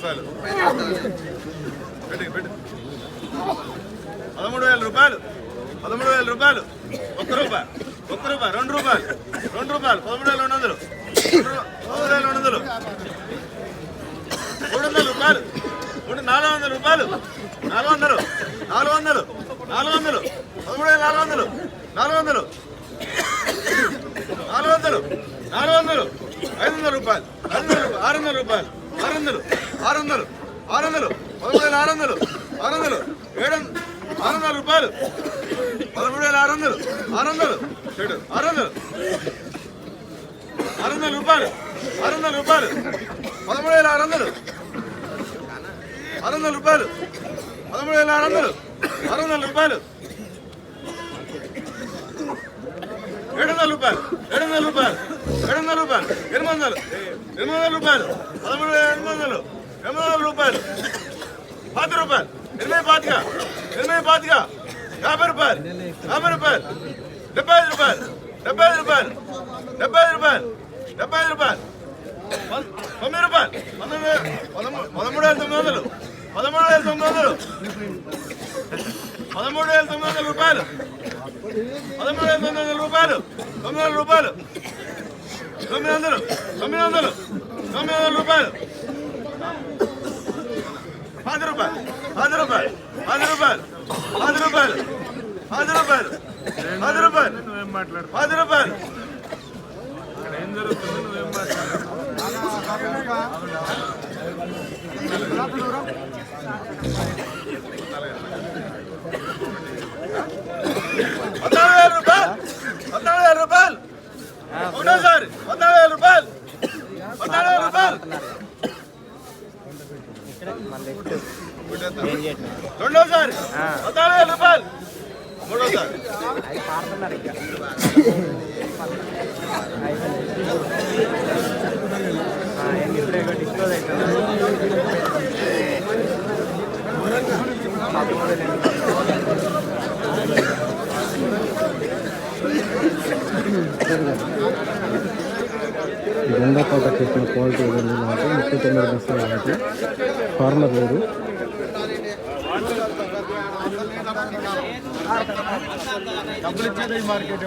రూపాయలు. పదమూడు వేల రూపాయలు. పదమూడు వేల రూపాయలు. ఒక్క రూపాయి. ఒక్క రూపాయి. రెండు రూపాయలు. రెండు రూపాయలు. పదమూడు వేల రెండు వందలు. పదమూడు వేల రెండు వందలు. మూడు వందల రూపాయలు. మూడు నాలుగు వందల రూపాయలు. నాలుగు వందలు. నాలుగు వందలు. నాలుగు వందలు. పదమూడు వేల నాలుగు వందలు. నాలుగు వందలు. నాలుగు వందలు. నాలుగు వందలు. ఐదు వందల రూపాయలు. ఐదు వందల రూపాయలు. ఆరు వందల రూపాయలు. ఆరు వందలు. ఆరు వందలు ఆరు వందలు పదమూడు వేల ఆరు వందలు ఆరు వందలు ఏడు ఆరు వందల రూపాయలు. పదమూడు వేల ఆరు వందలు ఆరు వందలు చెడు ఆరు వందలు ఆరు వందల రూపాయలు ఆరు వందల రూపాయలు. పదమూడు వేల ఆరు వందలు ఆరు వందల రూపాయలు పదమూడు వేల ఆరు వందలు ఆరు వందల రూపాయలు. ఏడు వందల రూపాయలు ఏడు వందల రూపాయలు ఏడు వందల రూపాయలు ఎనిమిది వందలు ఎనిమిది వందల రూపాయలు పదమూడు వేల ఎనిమిది వందలు. ఎనభై రూపాయలు? పది రూపాయలు. ఎనిమిది పాతిక ఎనిమిది పాతిక యాభై రూపాయలు. యాభై రూపాయలు. డెబ్బై ఐదు రూపాయలు. డెబ్బై ఐదు రూపాయలు. డెబ్బై ఐదు రూపాయలు. డెబ్బై ఐదు రూపాయలు. తొమ్మిది రూపాయలు. పంతొమ్మిది పదమూడు వేల తొమ్మిది వందలు. పదమూడు వేల తొమ్మిది వందలు. పదమూడు వేల తొమ్మిది వందల రూపాయలు. పదమూడు వేల తొమ్మిది వందల రూపాయలు. తొమ్మిది వందల రూపాయలు. తొమ్మిది వందలు. తొమ్మిది వందలు. తొమ్మిది వందల రూపాయలు. రూపాయలు. పది రూపాయలు. పది రూపాయలు. పది రూపాయలు. పది రూపాయలు. పది రూపాయలు. నువ్వేం మాట్లాడు పది రూపాయలు. ఇక్కడ ఏం జరుగుతుంది నువ్వేం మాట్లాడు పద్నాలుగు వేల రూపాయలు. పద్నాలుగు వేల రూపాయలు. ఒకటోసారి. పద్నాలుగు వేల రూపాయలు. పద్నాలుగు వేల రూపాయలు. రెండోసారి పద్నాలుగు వేల రూపాయలు మూడోసారి జెండా కోట చేసిన క్వాలిటీ ఏదండి నాకు ముప్పై తొమ్మిది బస్తాలు కాబట్టి ఫార్మర్ లేదు. డబ్బులు ఇచ్చేది మార్కెట్.